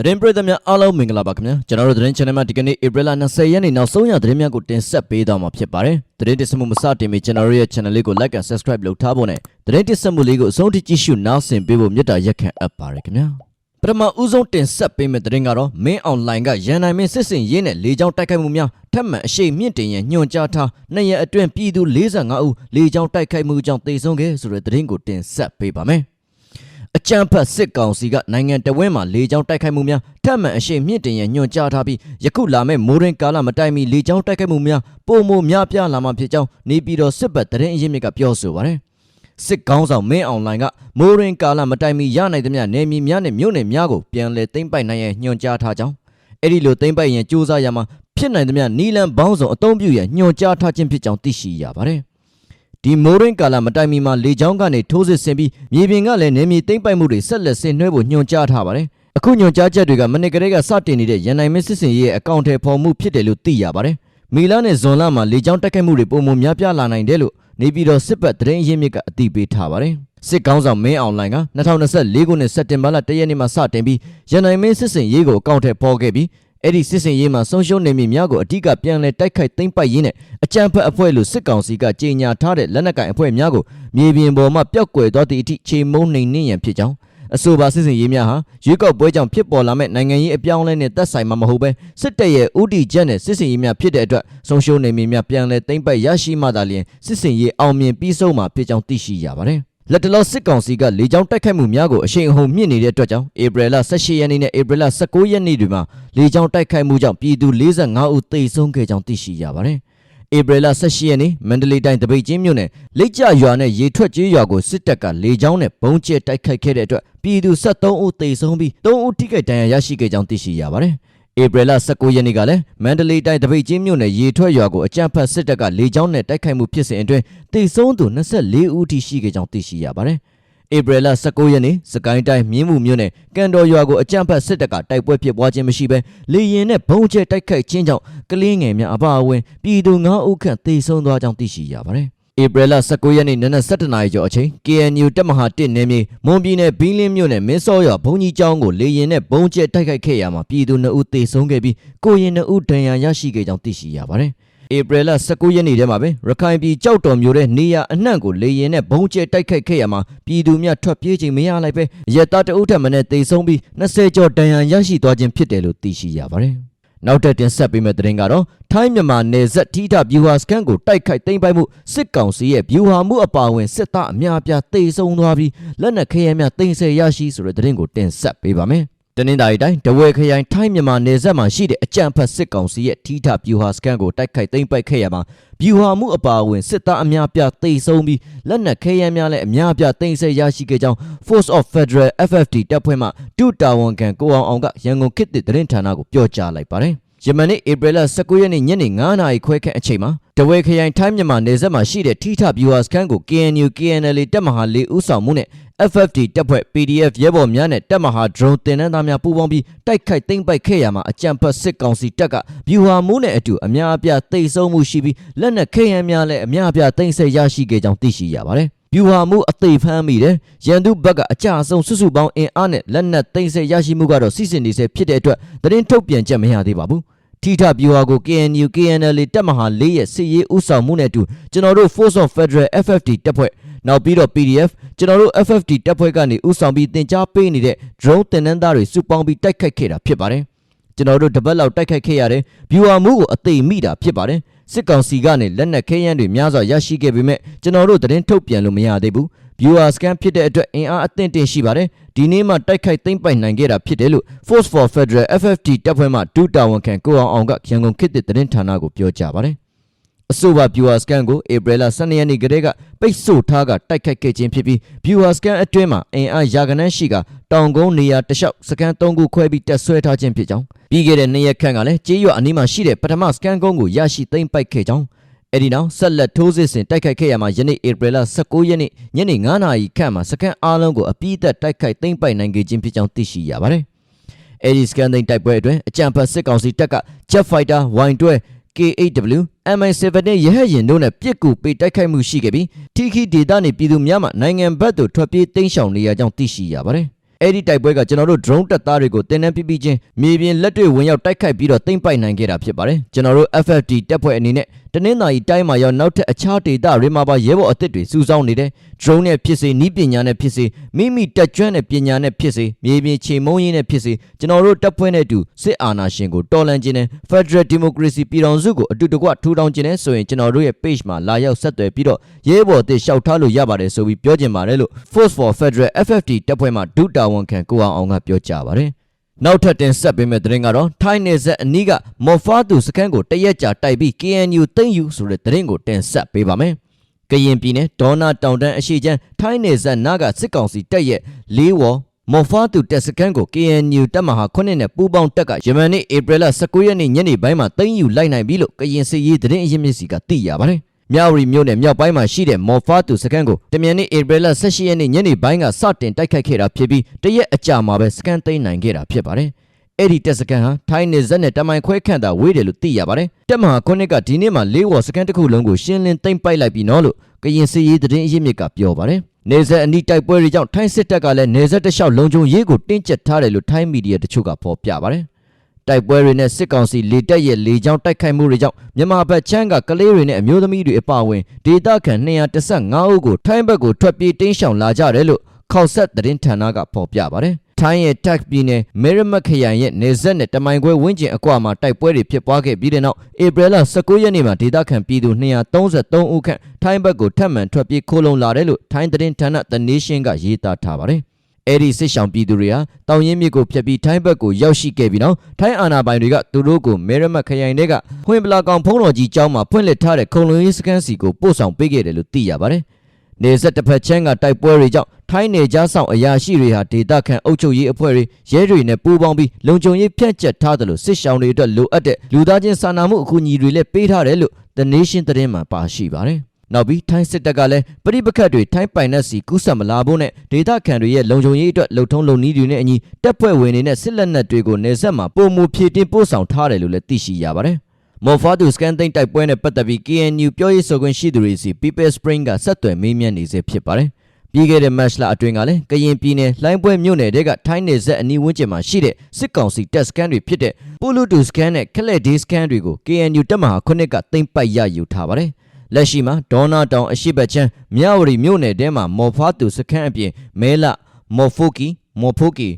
သတင်းပရိသတ်များအားလုံးမင်္ဂလာပါခင်ဗျာကျွန်တော်တို့သတင်း channel မှာဒီကနေ့ April 20ရက်နေ့နောက်ဆုံးရသတင်းများကိုတင်ဆက်ပေးသွားမှာဖြစ်ပါတယ်သတင်းတင်ဆက်မှုမစတင်မီကျွန်တော်တို့ရဲ့ channel လေးကို like and subscribe လုပ်ထားဖို့နဲ့သတင်းတင်ဆက်မှုလေးကိုအဆုံးထိကြည့်ရှုနားဆင်ပေးဖို့မေတ္တာရက်ခံအပ်ပါတယ်ခင်ဗျာပထမဦးဆုံးတင်ဆက်ပေးမယ့်သတင်းကတော့မင်းအွန်လိုင်းကရန်နိုင်မင်းစစ်စင်ရေးနဲ့လေကြောင်းတိုက်ခိုက်မှုများထပ်မံအရှိန်မြင့်တင်ရန်ညွှန်ကြားထားနှစ်ရက်အတွင်းပြည်သူ45ဦးလေကြောင်းတိုက်ခိုက်မှုကြောင့်တေဆုံးခဲ့ဆိုတဲ့သတင်းကိုတင်ဆက်ပေးပါမယ် အကြံဖတ်စစ်ကောင်စီကနိုင်ငံတော်ဝင်းမှာလေကြောင်းတိုက်ခိုက်မှုများထပ်မံအရှိန်မြင့်တင်ရန်ညွှန်ကြားထားပြီးယခုလာမယ့်မိုးရင်ကာလမတိုင်မီလေကြောင်းတိုက်ခိုက်မှုများပုံမများပြားလာမှာဖြစ်ကြောင်းနေပြည်တော်စစ်ဘက်တရင်အရင်းမြစ်ကပြောဆိုပါတယ်စစ်ကောင်းဆောင်မင်းအွန်လိုင်းကမိုးရင်ကာလမတိုင်မီရနိုင်သမျှနေမီများနဲ့မြို့နယ်များကိုပြန်လည်သိမ်းပိုက်နိုင်ရန်ညွှန်ကြားထားကြောင်းအဲ့ဒီလိုသိမ်းပိုက်ရန်စူးစမ်းရမှာဖြစ်နိုင်သမျှနီလန်ဘောင်းဆောင်အုံပြုရန်ညွှန်ကြားထားခြင်းဖြစ်ကြောင်းသိရှိရပါတယ် ဒီမိုးရင်ကာလမတိုင်မီမှာလေကြောင်းကနေထိုးစစ်ဆင်ပြီးမြေပြင်ကလည်းနေမြေသိမ်းပိုက်မှုတွေဆက်လက်ဆင်နွှဲဖို့ညွှန်ကြားထားပါတယ်အခုညွှန်ကြားချက်တွေကမနစ်ကလေးကစတင်နေတဲ့ရန်နိုင်မင်းစစ်စင်ရဲ့အကောင့်ထဲပေါ်မှုဖြစ်တယ်လို့သိရပါတယ်မီလာနဲ့ဇွန်လမှာလေကြောင်းတက်ခိုက်မှုတွေပုံမှန်များပြားလာနိုင်တယ်လို့နေပြည်တော်စစ်ဘက်တရင်ရင်းမြစ်ကအသိပေးထားပါတယ်စစ်ကောင်းဆောင်မင်းအောင်လိုင်က2024ခုနှစ်စက်တင်ဘာလ1ရက်နေ့မှာစတင်ပြီးရန်နိုင်မင်းစစ်စင်ရေးကိုအကောင့်ထဲပေါ်ခဲ့ပြီး အဲ့ဒီစစ်စင်ရေးမှာဆုံးရှုံးနေမိများကိုအ धिक ပြန်လဲတိုက်ခိုက်သိမ်းပိုက်ရင်းနဲ့အကြမ်းဖက်အဖွဲ့လို့စစ်ကောင်စီကကြေညာထားတဲ့လက်နက်ကင်အဖွဲ့များကိုမြေပြင်ပေါ်မှာပျောက်ကွယ်သွားသည့်အထိချိန်မုံနှိမ်နှင်းရန်ဖြစ်ကြောင်းအဆိုပါစစ်စင်ရေးများဟာရွေးကောက်ပွဲကြောင့်ဖြစ်ပေါ်လာမဲ့နိုင်ငံရေးအပြောင်းအလဲနဲ့သက်ဆိုင်မှာမဟုတ်ဘဲစစ်တပ်ရဲ့ဥတီချက်နဲ့စစ်စင်ရေးများဖြစ်တဲ့အတွက်ဆုံးရှုံးနေမိများပြန်လဲသိမ်းပိုက်ရရှိမှသာလျှင်စစ်စင်ရေးအောင်မြင်ပြီးဆုံးမှာဖြစ်ကြောင်းသိရှိရပါတယ် လက်တလောစစ်ကောင်စီကလေကြောင်းတိုက်ခိုက်မှုများကိုအရှိန်အဟုန်မြင့်နေတဲ့အတွက်ကြောင့်ဧပြီလ18ရက်နေ့နဲ့ဧပြီလ19ရက်နေ့တွေမှာလေကြောင်းတိုက်ခိုက်မှုကြောင့်ပြည်သူ45ဦးသေဆုံးခဲ့ကြောင်းသိရှိရပါတယ်။ဧပြီလ18ရက်နေ့မန္တလေးတိုင်းတပိတ်ချင်းမြို့နယ်လိတ်ကြရွာနဲ့ရေထွက်ကျေးရွာကိုစစ်တပ်ကလေကြောင်းနဲ့ဘုံကျဲတိုက်ခိုက်ခဲ့တဲ့အတွက်ပြည်သူ73ဦးသေဆုံးပြီး3ဦးထိခိုက်ဒဏ်ရာရရှိခဲ့ကြောင်းသိရှိရပါတယ်။ ဧပြီလ19ရက်နေ့ကလည်းမန္တလေးတိုင်းတပိတ်ချင်းမြို့နယ်ရေထွက်ရွာကိုအကြမ်းဖက်စစ်တပ်ကလေကြောင်းနဲ့တိုက်ခိုက်မှုဖြစ်စဉ်အတွင်းသေဆုံးသူ24ဦးထိရှိခဲ့ကြောင်းသိရှိရပါတယ်။ဧပြီလ19ရက်နေ့စကိုင်းတိုင်းမြင်းမှုမြို့နယ်ကန်တော်ရွာကိုအကြမ်းဖက်စစ်တပ်ကတိုက်ပွဲဖြစ်ပွားခြင်းမရှိဘဲလေရင်နဲ့ဘုံကျဲတိုက်ခိုက်ခြင်းကြောင့်ကလေးငယ်များအပါအဝင်ပြည်သူ9ဦးခန့်သေဆုံးသွားကြောင်းသိရှိရပါတယ်။ ဧပြီလ19ရက်နေ့နနက်7:00နာရီကျော်အချိန် KNU တပ်မဟာ1နယ်မြေမွန်ပြည်နယ်ဘင်းလင်းမြို့နယ်မင်းစောရွာဘုံကြီးကျောင်းကိုလေရင်နဲ့ဘုံကျဲတိုက်ခိုက်ခဲ့ရမှာပြည်သူ2ဦးသေဆုံးခဲ့ပြီးကိုရင်2ဦးဒဏ်ရာရရှိခဲ့ကြောင်းသိရှိရပါတယ်။ဧပြီလ19ရက်နေ့ထဲမှာပဲရခိုင်ပြည်ကြောက်တော်မျိုးတဲ့နေရအနှံ့ကိုလေရင်နဲ့ဘုံကျဲတိုက်ခိုက်ခဲ့ရမှာပြည်သူများထွက်ပြေးချိန်မရလိုက်ပဲရက်သားတအုပ်ထက်မနဲ့သေဆုံးပြီး20ကျော်ဒဏ်ရာရရှိသွားခြင်းဖြစ်တယ်လို့သိရှိရပါတယ်။ နောက်ထပ်တင်ဆက်ပေးမယ့်သတင်းကတော့ထိုင်းမြန်မာနယ်စပ်ထိထဗျူဟာစကန်ကိုတိုက်ခိုက်သိမ်းပိုက်မှုစစ်ကောင်စီရဲ့ဗျူဟာမှုအပါအဝင်စစ်သားအများအပြားတေဆုံးသွားပြီးလက်နက်ခဲယမ်းများတင်ဆက်ရရှိဆိုတဲ့သတင်းကိုတင်ဆက်ပေးပါမယ်။ တနင်္သာရီတိုင်းတဝဲခရိုင်ထိုင်းမြန်မာနယ်စပ်မှာရှိတဲ့အကြံဖတ်စစ်ကောင်စီရဲ့ထိထဗျူဟာစကန်ကိုတိုက်ခိုက်သိမ်းပိုက်ခဲ့ရမှာဗျူဟာမှုအပါအဝင်စစ်သားအများအပြားတေဆုံးပြီးလက်နက်ခဲယမ်းများလည်းအများအပြားတင်ဆက်ရရှိခဲ့ကြောင်း Force of Federal FFT တပ်ဖွဲ့မှဒုတာဝန်ခံကိုအောင်အောင်ကရန်ကုန်ခေတ်သစ်သတင်းဌာနကိုပြောကြားလိုက်ပါတယ်။ ယမန်နေ့ဧပြီလ19ရက်နေ့ညနေ9:00နာရီခွဲခန့်အချိန်မှာတဝဲခရိုင်ထိုင်းမြန်မာနယ်စပ်မှာရှိတဲ့ထိထဗျူဟာစခန်းကို KNU KNL တပ်မဟာ၄ဦးဆောင်မှုနဲ့ FFT တပ်ဖွဲ့ PDF ရဲဘော်များနဲ့တပ်မဟာ drone တင်နန်းသားများပူးပေါင်းပြီးတိုက်ခိုက်သိမ်းပိုက်ခဲ့ရမှာအကြံဖတ်စစ်ကောင်စီတပ်ကဗျူဟာမှုနဲ့အတူအများအပြားတိတ်ဆုံးမှုရှိပြီးလက်နက်ခဲယမ်းများလည်းအများအပြားသိမ်းဆည်းရရှိခဲ့ကြောင်းသိရှိရပါတယ်။ ဗျူဟာမှုအသေးဖမ်းမိတယ်။ရန်သူဘက်ကအကြအဆုံးစုစုပေါင်းအင်အားနဲ့လက်နက်သိမ်းဆည်းရရှိမှုကတော့စစ်စင်နေဆဲဖြစ်တဲ့အတွက်သတင်းထုတ်ပြန်ချက်မရသေးပါဘူး။ထိထဗျူဟာကို KNU KNL တပ်မဟာ၄ရဲ့စစ်ရေးဥဆောင်မှုနဲ့အတူကျွန်တော်တို့ Force of Federal FFT တပ်ဖွဲ့နောက်ပြီးတော့ PDF ကျွန်တော်တို့ FFT တပ်ဖွဲ့ကနေဥဆောင်ပြီးတင် जा ပေးနေတဲ့ drone တင်နန်းသားတွေစုပေါင်းပြီးတိုက်ခိုက်ခဲ့တာဖြစ်ပါတယ်ကျွန်တော်တို့တပတ်လောက်တိုက်ခိုက်ခဲ့ရတယ်ဗျူဟာမှုကိုအသေးမိတာဖြစ်ပါတယ် စစ်ကောင်စီကနေလက်နက်ခဲယမ်းတွေများစွာရရှိခဲ့ပေမဲ့ကျွန်တော်တို့သတင်းထုတ်ပြန်လို့မရသေးဘူး viewer scan ဖြစ်တဲ့အတွက်အင်အားအသင့်တင်ရှိပါတယ်ဒီနေ့မှတိုက်ခိုက်သိမ်းပိုက်နိုင်ခဲ့တာဖြစ်တယ်လို့ Force for Federal FFT တပ်ဖွဲ့မှဒုတာဝန်ခံကိုအောင်အောင်ကရန်ကုန်ခေတ်သစ်သတင်းဌာနကိုပြောကြားပါတယ် အဆိုပါ viewer scan ကိုဧပြီလ12ရက်နေ့ကတည်းကပိတ်ဆို့ထားကတိုက်ခိုက်ခဲ့ခြင်းဖြစ်ပြီး viewer scan အတွင်းမှာအင်အားရာခိုင်နှန်းရှိကတောင်ကုန်းနေရာတလျှောက်စကန်3ခုခွဲပြီးတက်ဆွဲထားခြင်းဖြစ်ကြောင်းပြီးခဲ့တဲ့နှစ်ရက်ခန့်ကလည်းကြေးရွာအနီးမှာရှိတဲ့ပထမစကန်ကုန်းကိုရရှိသိမ်းပိုက်ခဲ့ကြောင်းအဲ့ဒီနောက်ဆက်လက်ထိုးစစ်ဆင်တိုက်ခိုက်ခဲ့ရမှာယနေ့ဧပြီလ19ရက်နေ့ညနေ9:00နာရီခန့်မှာစကန်အားလုံးကိုအပြည့်အသက်တိုက်ခိုက်သိမ်းပိုက်နိုင်ခဲ့ခြင်းဖြစ်ကြောင်းသိရှိရပါတယ်။အဲဒီစကန်သိမ်းတိုက်ပွဲအတွင်းအကြံဖတ်စစ်ကောင်စီတပ်က Jet Fighter Y12 K8W MI7 နဲ့ရဟတ်ယာဉ်တို့နဲ့ပြစ်ကူပေးတိုက်ခိုက်မှုရှိခဲ့ပြီးထိခိဒေသနေပြည်သူများမှနိုင်ငံဘက်သို့ထွက်ပြေးတိမ်းရှောင်နေရကြောင်းသိရှိရပါတယ်။အဲ့ဒီတိုက်ပွဲကကျွန်တော်တို့ drone တပ်သားတွေကိုတင်တန်းပြပြချင်းမြေပြင်လက်တွေ့ဝင်ရောက်တိုက်ခိုက်ပြီးတော့သိမ်းပိုက်နိုင်ခဲ့တာဖြစ်ပါတယ်ကျွန်တော်တို့ FFT တပ်ဖွဲ့အနေနဲ့တနင်္သာရီတိုင်းမှာရောနောက်ထပ်အခြားဒေသတွေမှာပါရဲဘော်အသစ်တွေစုဆောင်းနေတယ် drone နဲ့ဖြစ်စေနီးပညာနဲ့ဖြစ်စေမိမိတက်ကျွမ်းတဲ့ပညာနဲ့ဖြစ်စေမြေပြင်ခြေမုံရင်းနဲ့ဖြစ်စေကျွန်တော်တို့တပ်ဖွဲ့နဲ့အတူစစ်အာဏာရှင်ကိုတော်လှန်ခြင်းနဲ့ Federal Democracy ပြည်ထောင်စုကိုအတူတကွထူထောင်ခြင်းနဲ့ဆိုရင်ကျွန်တော်တို့ရဲ့ page မှာလာရောက်ဆက်သွယ်ပြီးတော့ရဲဘော်အသစ်ရှောက်ထားလို့ရပါတယ်ဆိုပြီးပြောချင်ပါတယ်လို့ Force for Federal FFT တပ်ဖွဲ့မှဒုတာဝန်ခံကိုအောင်အောင်ကပြောကြားပါတယ် နောက်ထပ်တင်ဆက်ပေးမယ့်သတင်းကတော့ထိုင်းနယ်စပ်အနီးကမော်ဖာတူစခန်းကိုတရက်ကြာတိုက်ပြီး KNU သိမ်းယူဆိုတဲ့သတင်းကိုတင်ဆက်ပေးပါမယ်။ကရင်ပြည်နယ်ဒေါနာတောင်တန်းအရှိချမ်းထိုင်းနယ်စပ်နားကစစ်ကောင်စီတပ်ရဲ့လေးဝေါ်မော်ဖာတူတပ်စခန်းကို KNU တပ်မဟာ9နဲ့ပူးပေါင်းတပ်ကယမန်နေ့ဧပြီလ19ရက်နေ့ညနေပိုင်းမှာသိမ်းယူလိုက်နိုင်ပြီလို့ကရင်စစ်ရေးသတင်းအရင်းမြစ်စီကသိရပါတယ်။ မြဝတီမြို့နယ်မြောက်ပိုင်းမှာရှိတဲ့မော်ဖာတူစခန်းကိုတမြန်နေ့ဧပြီလ18ရက်နေ့ညနေပိုင်းကစတင်တိုက်ခိုက်ခဲ့တာဖြစ်ပြီးတရက်အကြာမှာပဲစခန်းသိမ်းနိုင်ခဲ့တာဖြစ်ပါတယ်။အဲ့ဒီတက်စကန်ဟာထိုင်းနေဇက်နဲ့တမိုင်ခွဲခန့်တာဝေးတယ်လို့သိရပါတယ်။တက်မဟာခုနှစ်ကဒီနေ့မှလေးဝေါ်စကန်တစ်ခုလုံးကိုရှင်းလင်းသိမ်းပိုက်လိုက်ပြီနော်လို့ကရင်စစ်ရေးသတင်းအရင်းမြစ်ကပြောပါတယ်။နေဇက်အနီးတိုက်ပွဲတွေကြောင့်ထိုင်းစစ်တပ်ကလည်းနေဇက်တစ်လျှောက်လုံခြုံရေးကိုတင်းကျပ်ထားတယ်လို့ထိုင်းမီဒီယာတချို့ကဖော်ပြပါတယ်။ တိုက်ပွဲတွေနဲ့စစ်ကောင်စီလေတပ်ရဲ့လေကြောင်းတိုက်ခိုက်မှုတွေကြောင့်မြန်မာဘက်ချမ်းကကလေးတွေနဲ့အမျိုးသမီးတွေအပါအဝင်ဒေသခံ215ဦးကိုထိုင်းဘက်ကိုထွက်ပြေးတင်းရှောင်လာကြတယ်လို့ခောက်ဆက်သတင်းဌာနကဖော်ပြပါတယ်။ထိုင်းရဲ့တက်ပြည်နယ်မေရမတ်ခရိုင်ရဲ့နေဆက်နဲ့တမိုင်ခွဲဝင်းကျင်အကွာမှာတိုက်ပွဲတွေဖြစ်ပွားခဲ့ပြီးတဲ့နောက်ဧပြီလ19ရက်နေ့မှာဒေသခံပြည်သူ233ဦးခန့်ထိုင်းဘက်ကိုထပ်မံထွက်ပြေးခိုးလုံလာတယ်လို့ထိုင်းသတင်းဌာန The Nation ကရေးသားထားပါတယ်။ အဲ့ဒီစစ်ဆောင်ပြည်သူတွေဟာတောင်ရင်မြစ်ကိုဖျက်ပြီးထိုင်းဘက်ကိုရောက်ရှိခဲ့ပြီးနောက်ထိုင်းအာဏာပိုင်တွေကသူတို့ကိုမဲရမတ်ခရိုင်တွေကဖွင့်ပလာကောင်ဖုံးတော်ကြီးကျောင်းမှာဖွင့်လှစ်ထားတဲ့ခုံလုံရေးစခန်းစီကိုပို့ဆောင်ပေးခဲ့တယ်လို့သိရပါတယ်။နေဆက်တစ်ဖက်ချမ်းကတိုက်ပွဲတွေကြောင့်ထိုင်းနေကြားဆောင်အရာရှိတွေဟာဒေသခံအုပ်ချုပ်ရေးအဖွဲ့တွေရဲတွေနဲ့ပူးပေါင်းပြီးလုံခြုံရေးဖြန့်ကျက်ထားတယ်လို့စစ်ရှောင်းတွေအတွက်လိုအပ်တဲ့လူသားချင်းစာနာမှုအကူအညီတွေလည်းပေးထားတယ်လို့ The Nation သတင်းမှာပါရှိပါတယ်။ နောက်ပြီးထိုင်းစစ်တပ်ကလည်းပြိပခတ်တွေထိုင်းပိုင်နက်စီကူးဆက်မလာဖို့နဲ့ဒေသခံတွေရဲ့လုံခြုံရေးအတွက်လှုပ်ထုံးလုံနည်းတွေနဲ့အညီတပ်ဖွဲ့ဝင်တွေနဲ့စစ်လက်နက်တွေကိုနေဆက်မှာပုံမူဖြည့်တင်းပို့ဆောင်ထားတယ်လို့လည်းသိရှိရပါတယ်။မော်ဖာတူစကန်သိန်းတိုက်ပွဲနဲ့ပတ်သက်ပြီး KNU ပြောရေးဆိုခွင့်ရှိသူတွေစီ People Spring ကဆက်သွယ်မေးမြန်းနေစေဖြစ်ပါတယ်။ပြီးခဲ့တဲ့ match လအတွင်းကလည်းကရင်ပြည်နယ်လိုင်းပွဲမြို့နယ်တွေကထိုင်းနယ်ဆက်အနီးဝန်းကျင်မှာရှိတဲ့စစ်ကောင်စီတပ်စခန်းတွေဖြစ်တဲ့ပူလူတူစခန်းနဲ့ခလက်ဒေးစခန်းတွေကို KNU တပ်မဟာခုနှစ်ကသိမ်းပိုက်ရယူထားပါတယ်။ လက်ရှိမှာဒေါနာတောင်အရှိတ်ချမ်းမြဝတီမြို့နယ်ထဲမှာမော်ဖာတူစခန်းအပြင်မဲလမော်ဖိုကီမော်ဖိုကီ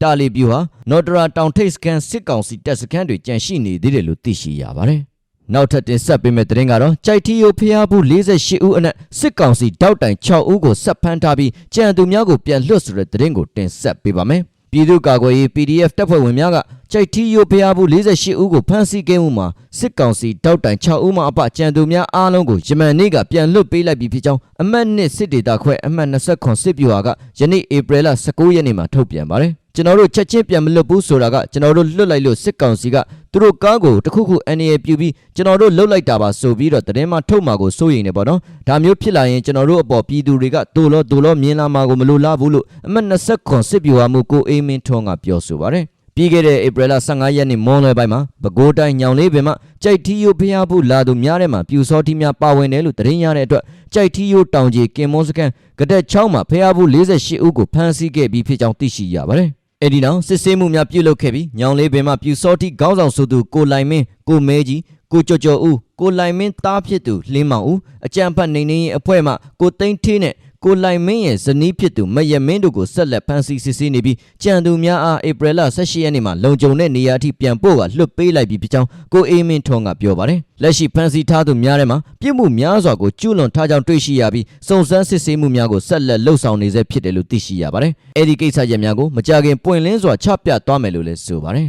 တာလီပြူဟာနော်ဒရာတောင်ထိတ်စခန်းစစ်ကောင်စီတပ်စခန်းတွေကြန့်ရှိနေသေးတယ်လို့သိရှိရပါတယ်။နောက်ထပ်တင်ဆက်ပေးမယ့်သတင်းကတော့ကြိုက်ထီယိုဖျားဘူး48ဦးအနက်စစ်ကောင်စီတောက်တိုင်6ဦးကိုဆက်ဖမ်းထားပြီးကြံသူများကိုပြန်လွှတ်ဆိုတဲ့သတင်းကိုတင်ဆက်ပေးပါမယ်။ ပြည်သူ့ကာကွယ်ရေး PDF တပ်ဖွဲ့ဝင်များကကြိုက်ထီယိုဖျားဘူး48ဦးကိုဖမ်းဆီးခဲ့မှုမှာစစ်ကောင်စီတောက်တိုင်6ဦးမှအပကြံသူများအားလုံးကိုယမန်နေ့ကပြန်လွှတ်ပေးလိုက်ပြီးဖြစ်ကြောင်းအမှတ်1စစ်ဒေသခွဲအမှတ်29စစ်ဗျူဟာကယနေ့ဧပြီလ19ရက်နေ့မှာထုတ်ပြန်ပါတယ်။ကျွန်တော်တို့ချက်ချင်းပြန်မလွတ်ဘူးဆိုတာကကျွန်တော်တို့လွတ်လိုက်လို့စစ်ကောင်စီက သူတို့ကားကိုတခုခု NA ပြူပြီးကျွန်တော်တို့လှုပ်လိုက်တာပါဆိုပြီးတော့တရင်မှထုတ်မှာကိုစိုးရိမ်နေပေါ့နော်ဒါမျိုးဖြစ်လာရင်ကျွန်တော်တို့အပေါ်ပြည်သူတွေကဒိုလောဒိုလောမြင်လာမှာကိုမလိုလားဘူးလို့အမှတ်20ခွန်စစ်ဗျူဟာမှုကိုအေးမင်းထွန်းကပြောဆိုပါတယ်ပြီးခဲ့တဲ့ဧပြီလ15ရက်နေ့မွန်းလွဲပိုင်းမှာပဲခူးတိုင်းညောင်လေးပင်မှာကြိုက်ထီယိုဖျားဖို့လာသူများထဲမှာပြူစောတီများပါဝင်တယ်လို့သတင်းရတဲ့အတွက်ကြိုက်ထီယိုတောင်ကြီးကင်မွန်စကန်ကတက်ချောင်းမှာဖျားဖို့48ဦးကိုဖမ်းဆီးခဲ့ပြီးဖြစ်ကြောင်းသိရှိရပါတယ် အဲ့ဒီနောက်စစ်ဆေးမှုများပြုလုပ်ခဲ့ပြီးညောင်လေးပင်မှပြူစောတိခေါင်းဆောင်ဆိုသူကိုလိုင်မင်းကိုမဲကြီးကိုကျော်ကျော်ဦးကိုလိုင်မင်းသားဖြစ်သူလင်းမောင်ဦးအကြံဖတ်နေနေရင်အဖွဲ့မှကိုသိန်းထေးနဲ့ ကိုလိုင်မင်းရဲ့ဇနီးဖြစ်သူမယမင်းတို့ကိုဆက်လက်ဖမ်းဆီးစစ်ဆေးနေပြီးကြံသူများအားဧပြီလ18ရက်နေ့မှာလုံခြုံတဲ့နေရာအထိပြန်ပို့ကလွှတ်ပေးလိုက်ပြီးဖြစ်ကြောင်းကိုအေးမင်းထွန်းကပြောပါတယ်လက်ရှိဖမ်းဆီးထားသူများထဲမှာပြစ်မှုများစွာကိုကျူးလွန်ထားကြောင်းတွေ့ရှိရပြီးစုံစမ်းစစ်ဆေးမှုများကိုဆက်လက်လှုပ်ဆောင်နေဆဲဖြစ်တယ်လို့သိရှိရပါတယ်အဲ့ဒီကိစ္စရပ်များကိုမကြခင်ပွင့်လင်းစွာချပြသွားမယ်လို့လည်းဆိုပါတယ်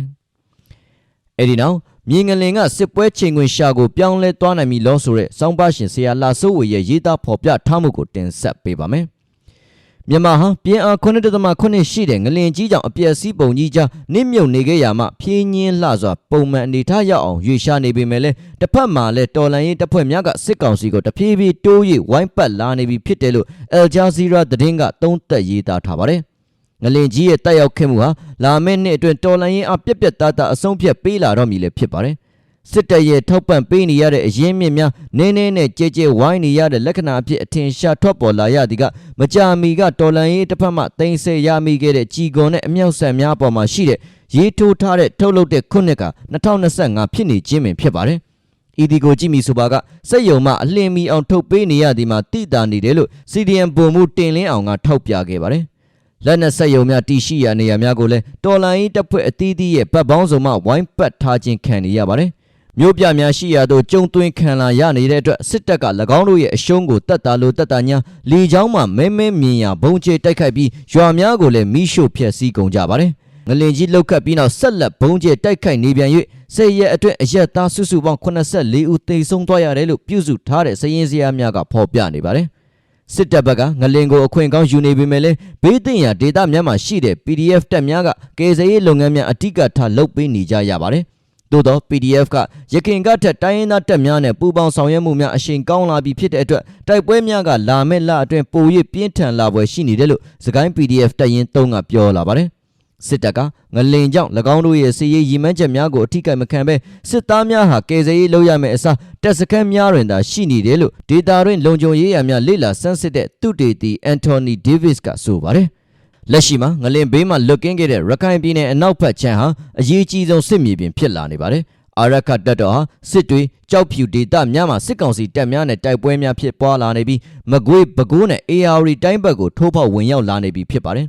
အဲ့ဒီနောက် မြေငလင်ကစစ်ပွဲချိန်ခွင်ရှာကိုပြောင်းလဲသွားနိုင်ပြီလို့ဆိုရဲစောင်းပါရှင်ဆရာလာစိုးဝေရဲ့ရေးသားဖော်ပြထားမှုကိုတင်ဆက်ပေးပါမယ်။မြန်မာဟာပြင်းအား9.9ရှိတဲ့ငလင်ကြီးကြောင့်အပျက်စီးပုံကြီးကြားနစ်မြုပ်နေခဲ့ရမှဖြင်းညင်းလှစွာပုံမှန်အနေထားရောက်အောင်ရွေရှာနေပေမဲ့လည်းတစ်ဖက်မှာလည်းတော်လန်ရေးတပ်ဖွဲ့များကစစ်ကောင်စီကိုတဖြည်းဖြည်းတိုး၍ဝိုင်းပတ်လာနေပြီဖြစ်တယ်လို့ Al Jazeera သတင်းကသုံးသပ်ရေးသားထားပါတယ်။ ငလင်ကြီးရဲ့တက်ရောက်ခဲ့မှုဟာလာမယ့်နှစ်အတွင်းတော်လန်ရင်အပြက်ပြက်သားသားအဆုံးဖြတ်ပေးလာတော့မည်လည်းဖြစ်ပါတယ်စစ်တပ်ရဲ့ထောက်ပံ့ပေးနေရတဲ့အရင်းမြစ်များနင်းနေနဲ့ကြဲကြဲဝိုင်းနေရတဲ့လက္ခဏာအဖြစ်အထင်ရှားထွက်ပေါ်လာရသည်ကမကြာမီကတော်လန်ရေးတစ်ဖက်မှတင်ဆက်ရမိခဲ့တဲ့ကြီးကွန်နဲ့အမြောက်ဆန်များအပေါ်မှာရှိတဲ့ရေးထိုးထားတဲ့ထုတ်လုပ်တဲ့ခုနှစ်က2025ဖြစ်နေခြင်းပင်ဖြစ်ပါတယ်။ ED ကိုကြည့်မိဆိုပါကစက်ယုံမှအလင်းမီအောင်ထုတ်ပေးနေရသည်မှာတိတာနေတယ်လို့ CDM ပုံမှုတင်လင်းအောင်ကထောက်ပြခဲ့ပါတယ်။ လက်နက်ဆက်ယုံများတည်ရှိရာနေရာများကိုလည်းတော်လိုင်းတပ်ဖွဲ့အသီးသီးရဲ့ဗတ်ပေါင်းစုံမှဝိုင်းပတ်ထားခြင်းခံနေရပါတယ်။မြို့ပြများရှိရာသို့ကျုံသွင်းခံလာရနေတဲ့အတွက်စစ်တပ်က၎င်းတို့ရဲ့အရှုံးကိုတတ်တာလို့တတ်တာညာလီချောင်းမှမဲမဲမြင်ရဘုံကျဲတိုက်ခိုက်ပြီးရွာများကိုလည်းမိရှို့ဖျက်ဆီးကုန်ကြပါတယ်။ငလင်ကြီးလောက်ခတ်ပြီးနောက်ဆက်လက်ဘုံကျဲတိုက်ခိုက်နေပြန်၍စေရဲအတွင်းအရက်သားစုစုပေါင်း84ဦးသေဆုံးသွားရတယ်လို့ပြုစုထားတဲ့စည်ရင်းစရာများကဖော်ပြနေပါတယ်။ စစ်တပ်ဘက်ကငလင်ကိုအခွင့်ကောင်းယူနေပေမဲ့လည်းဘေးသိရာဒေသများမှာရှိတဲ့ PDF တပ်များကကယ်ဆယ်ရေးလုပ်ငန်းများအဓိကထားလုပ်ပေးနေကြရပါတယ်။သို့သော PDF ကရခိုင်ကထက်တိုင်းရင်းသားတပ်များနဲ့ပူးပေါင်းဆောင်ရွက်မှုများအရှိန်ကောင်းလာပြီးဖြစ်တဲ့အတွက်တိုက်ပွဲများကလာမဲ့လအတွင်းပို၍ပြင်းထန်လာပွဲရှိနေတယ်လို့စကိုင်း PDF တပ်ရင်း3ကပြောလာပါတယ်။စစ်တပ်ကငလင်ကြောင့်၎င်းတို့ရဲ့စီရေးရီမန်းချက်များကိုအထိကိမခံဘဲစစ်သားများဟာကယ်ဆယ်ရေးလုပ်ရမယ့်အစား တပ်စခန်းများတွင်သာရှိနေတယ်လို့ဒေတာတွင်လုံခြုံရေးရများလေ့လာဆန်းစစ်တဲ့သူတေတီအန်တိုနီဒေးဗစ်ကဆိုပါတယ်လက်ရှိမှာငလင်ဘေးမှာလွတ်ကင်းခဲ့တဲ့ရခိုင်ပြည်နယ်အနောက်ဘက်ခြမ်းဟာအရေးကြီးဆုံးစစ်မြေပြင်ဖြစ်လာနေပါတယ်အာရခတပ်တော်ဟာစစ်တွေကြောက်ဖြူဒေသများမှာစစ်ကောင်စီတပ်များနဲ့တိုက်ပွဲများဖြစ်ပွားလာနေပြီးမကွေးပဲခူးနဲ့ AR တိုင်းဘက်ကိုထိုးဖောက်ဝင်ရောက်လာနေပြီဖြစ်ပါတယ်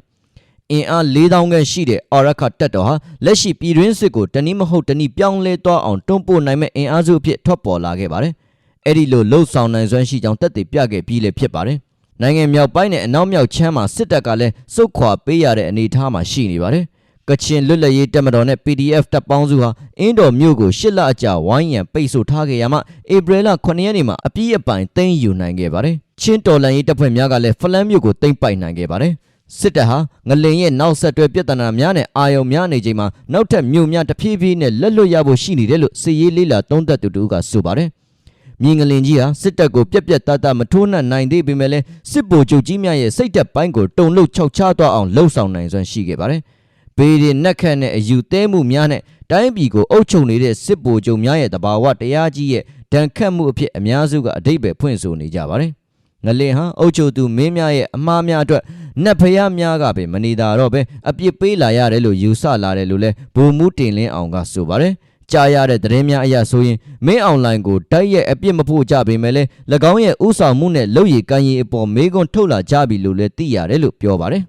အင်အား4000ခန့်ရှိတဲ့အာရခတပ်တော်ဟာလက်ရှိပြည်တွင်းစစ်ကိုတနည်းမဟုတ်တနည်းပြောင်းလဲသွားအောင်တွန်းပို့နိုင်မဲ့အင်အားစုအဖြစ်ထွက်ပေါ်လာခဲ့ပါတယ်။အဲ့ဒီလိုလှုပ်ဆောင်နိုင်စွမ်းရှိကြောင်းတက်တည်ပြခဲ့ပြီးလည်းဖြစ်ပါတယ်။နိုင်ငံမြောက်ပိုင်းနဲ့အနောက်မြောက်ချမ်းမှာစစ်တပ်ကလည်းစုခွာပေးရတဲ့အနေအထားမှာရှိနေပါတယ်။ကချင်လွတ်လပ်ရေးတပ်မတော်နဲ့ PDF တပ်ပေါင်းစုဟာအင်းတော်မြို့ကိုရှစ်လအကြာဝိုင်းရန်ပိတ်ဆို့ထားခဲ့ရမှဧပြီလ9ရက်နေ့မှာအပြည့်အပိုင်သိမ်းယူနိုင်ခဲ့ပါတယ်။ချင်းတော်လန်ရေးတပ်ဖွဲ့များကလည်းဖလန်းမြို့ကိုသိမ်းပိုက်နိုင်ခဲ့ပါတယ်။ စစ်တပ်ဟာငလင်ရဲ့နောက်ဆက်တွဲပြဿနာများနဲ့အာယုံများနေချိန်မှာနောက်ထပ်မြို့များတဖြည်းဖြည်းနဲ့လက်လွတ်ရဖို့ရှိနေတယ်လို့စစ်ရေးလေးလာသုံးသပ်သူတို့ကဆိုပါတယ်။မြင်းငလင်ကြီးဟာစစ်တပ်ကိုပြက်ပြက်တတမထိုးနှက်နိုင်သေးပေမဲ့လည်းစစ်ဗိုလ်ချုပ်ကြီးများရဲ့စိတ်သက်ပိုင်းကိုတုံလုတ်ခြောက်ချသွားအောင်လှုံ့ဆော်နိုင်စွမ်းရှိခဲ့ပါတယ်။ဘေးရင်နက်ခတ်နဲ့အယူသဲမှုများနဲ့တိုင်းပြည်ကိုအုပ်ချုပ်နေတဲ့စစ်ဗိုလ်ချုပ်များရဲ့တဘာဝတရားကြီးရဲ့ဒဏ်ခတ်မှုအဖြစ်အများစုကအတိတ်ပဲဖွင့်ဆိုနေကြပါတယ်။ ငလင်ဟာအုပ်ချုပ်သူမင်းများရဲ့အမှားများအတွက်နတ်ဖျားများကပဲမနေတာတော့ပဲအပြစ်ပေးလာရတယ်လို့ယူဆလာတယ်လို့လဲဘုံမူတင်လင်းအောင်ကဆိုပါတယ်ကြားရတဲ့သတင်းများအရဆိုရင်မင်းအွန်လိုင်းကိုတိုက်ရဲ့အပြစ်မဖို့ကြပေမဲ့လဲ၎င်းရဲ့ဥဆောင်မှုနဲ့လုပ်ရည်ကမ်းရည်အပေါ်မေးခွန်းထုတ်လာကြပြီလို့လဲသိရတယ်လို့ပြောပါတယ်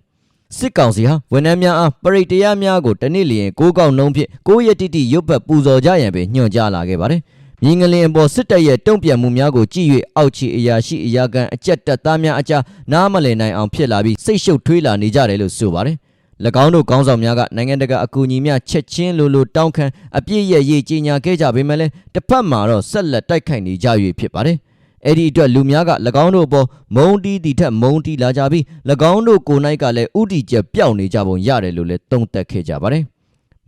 စစ်ကောင်စီဟာဝန်ထမ်းများအားပရိတ်တရားများကိုတနစ်လျင်ကိုးကောက်နှုံးဖြင့်ကိုရတိတိရုပ်ပတ်ပူဇော်ကြရန်ပဲညွှန်ကြားလာခဲ့ပါတယ် မြင်းငလင်အပေါ်စစ်တပ်ရဲ့တုံ့ပြန်မှုများကိုကြည့်၍အောက်ခြေအရာရှိအရာခံအကြက်တက်သားများအကြားနားမလည်နိုင်အောင်ဖြစ်လာပြီးစိတ်ရှုပ်ထွေးလာနေကြတယ်လို့ဆိုပါတယ်။၎င်းတို့ခေါင်းဆောင်များကနိုင်ငံတကာအကူအညီများချက်ချင်းလိုလိုတောင်းခံအပြည့်ရဲ့ရေးကြီးညာခဲ့ကြပေမဲ့လည်းတစ်ဖက်မှာတော့ဆက်လက်တိုက်ခိုက်နေကြ၍ဖြစ်ပါတယ်။အဲ့ဒီအတွက်လူများက၎င်းတို့အပေါ်မုံတီးတီထက်မုံတီးလာကြပြီး၎င်းတို့ကိုယ်၌ကလည်းဥတီချက်ပြောက်နေကြပုံရတယ်လို့လည်းသုံးသပ်ခဲ့ကြပါတယ်။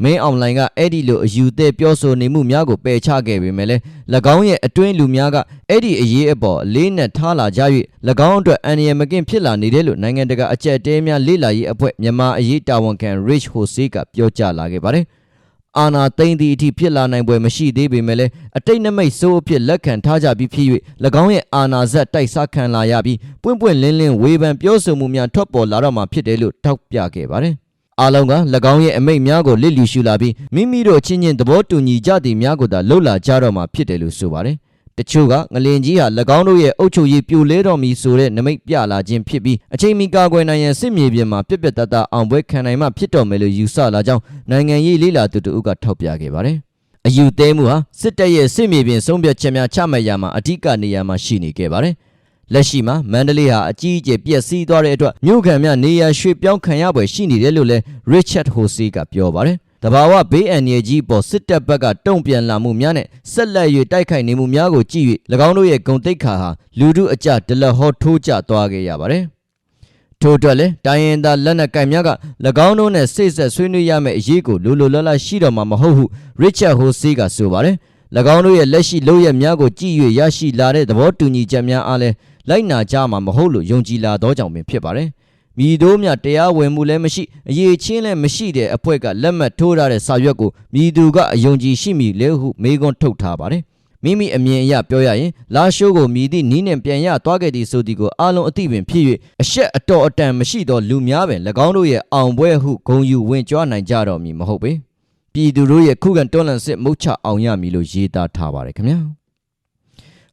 မင်းအွန်လိုင်းကအဲ့ဒီလိုအယူသက်ပြောဆိုနေမှုများကိုပယ်ချခဲ့ပေမဲ့လည်း၎င်းရဲ့အတွင်းလူများကအဲ့ဒီအရေးအပေါ်အလေးနဲ့ထားလာကြ၍၎င်းအတွက်အန်ရမကင်ဖြစ်လာနေတယ်လို့နိုင်ငံတကာအကြက်တဲများလေ့လာရေးအဖွဲ့မြန်မာအရေးတာဝန်ခံ Rich Jose ကပြောကြားလာခဲ့ပါတယ်။အာနာသိမ့်သည့်အထိဖြစ်လာနိုင်ပွဲမရှိသေးပေမဲ့လည်းအတိတ်နမိတ်စိုးအဖြစ်လက်ခံထားကြပြီးဖြစ်၍၎င်းရဲ့အာနာဇက်တိုက်စားခံလာရပြီးပွင့်ပွင့်လင်းလင်းဝေဖန်ပြောဆိုမှုများထွက်ပေါ်လာတော့မှဖြစ်တယ်လို့ထောက်ပြခဲ့ပါတယ်။ အားလုံးက၎င်းရဲ့အမိတ်များကိုလစ်လျူရှုလာပြီးမိမိတို့ချင်းချင်းသဘောတူညီကြသည်များကိုသာလှုပ်လာကြတော့မှာဖြစ်တယ်လို့ဆိုပါတယ်။တချို့ကငလင်ကြီးဟာ၎င်းတို့ရဲ့အုပ်ချုပ်ရေးပြိုလဲတော်မူဆိုတဲ့နမိတ်ပြလာခြင်းဖြစ်ပြီးအချိန်မီကာကွယ်နိုင်ရန်စစ်မြေပြင်မှာပြက်ပြက်တတ်တအောင်ပွဲခံနိုင်မှဖြစ်တော်မယ်လို့ယူဆလာကြောင်းနိုင်ငံရေးလေးလာသူတို့ကထောက်ပြခဲ့ပါတယ်။အယူသေးမှုဟာစစ်တပ်ရဲ့စစ်မြေပြင်ဆုံးဖြတ်ချက်များချမှတ်ရမှာအဓိကနေရာမှာရှိနေခဲ့ပါတယ်။ လက်ရှိမှာမန္တလေးဟာအကြီးအကျယ်ပျက်စီးသွားတဲ့အတွက်မြို့ခံများနေရာရွှေ့ပြောင်းခံရပွဲရှိနေတယ်လို့လည်း Richard Hosey ကပြောပါတယ်။တဘာဝဘေးအန္တရာယ်ကြီးပေါ်စစ်တပ်ဘက်ကတုံ့ပြန်လာမှုများနဲ့ဆက်လက်၍တိုက်ခိုက်နေမှုများကိုကြည့်၍၎င်းတို့ရဲ့ဂုံတိတ်ခါဟာလူထုအကြဒလဟောထိုးကျသွားခဲ့ရပါတယ်။ထို့အတွက်လည်းတိုင်းရင်သားလက်နက်ကင်များက၎င်းတို့နဲ့စိတ်ဆက်ဆွေးနွေးရမယ့်အရေးကိုလိုလိုလားလားရှိတော်မှာမဟုတ်ဟု Richard Hosey ကဆိုပါတယ်။၎င်းတို့ရဲ့လက်ရှိလုပ်ရများကိုကြည့်၍ရရှိလာတဲ့သဘောတူညီချက်များအားလည်း လိုက်နာကြမှာမဟုတ်လို့ယုံကြည်လာသောကြောင့်ပင်ဖြစ်ပါတယ်မိတို့မြတရားဝင်မှုလည်းမရှိအရေးချင်းလည်းမရှိတဲ့အဖွဲ့ကလက်မှတ်ထိုးထားတဲ့စာရွက်ကိုမိသူကအယုံကြည်ရှိမိလေဟုမေးခွန်းထုတ်ထားပါတယ်မိမိအမြင်အရပြောရရင်လာရှိုးကိုမြည်သည့်နီးနှင်ပြန်ရသွားခဲ့သည်ဆိုသည်ကိုအားလုံးအသိပင်ဖြစ်၍အရှက်အတော်အတန်မရှိသောလူများပင်၎င်းတို့ရဲ့အောင်ပွဲဟုဂုံယူဝင်ကြွနိုင်ကြတော့မည်မဟုတ်ပေပြည်သူတို့ရဲ့ခုခံတွန်းလှန်စစ်မုတ်ချအောင်ရမည်လို့ရေးသားထားပါတယ်ခင်ဗျာ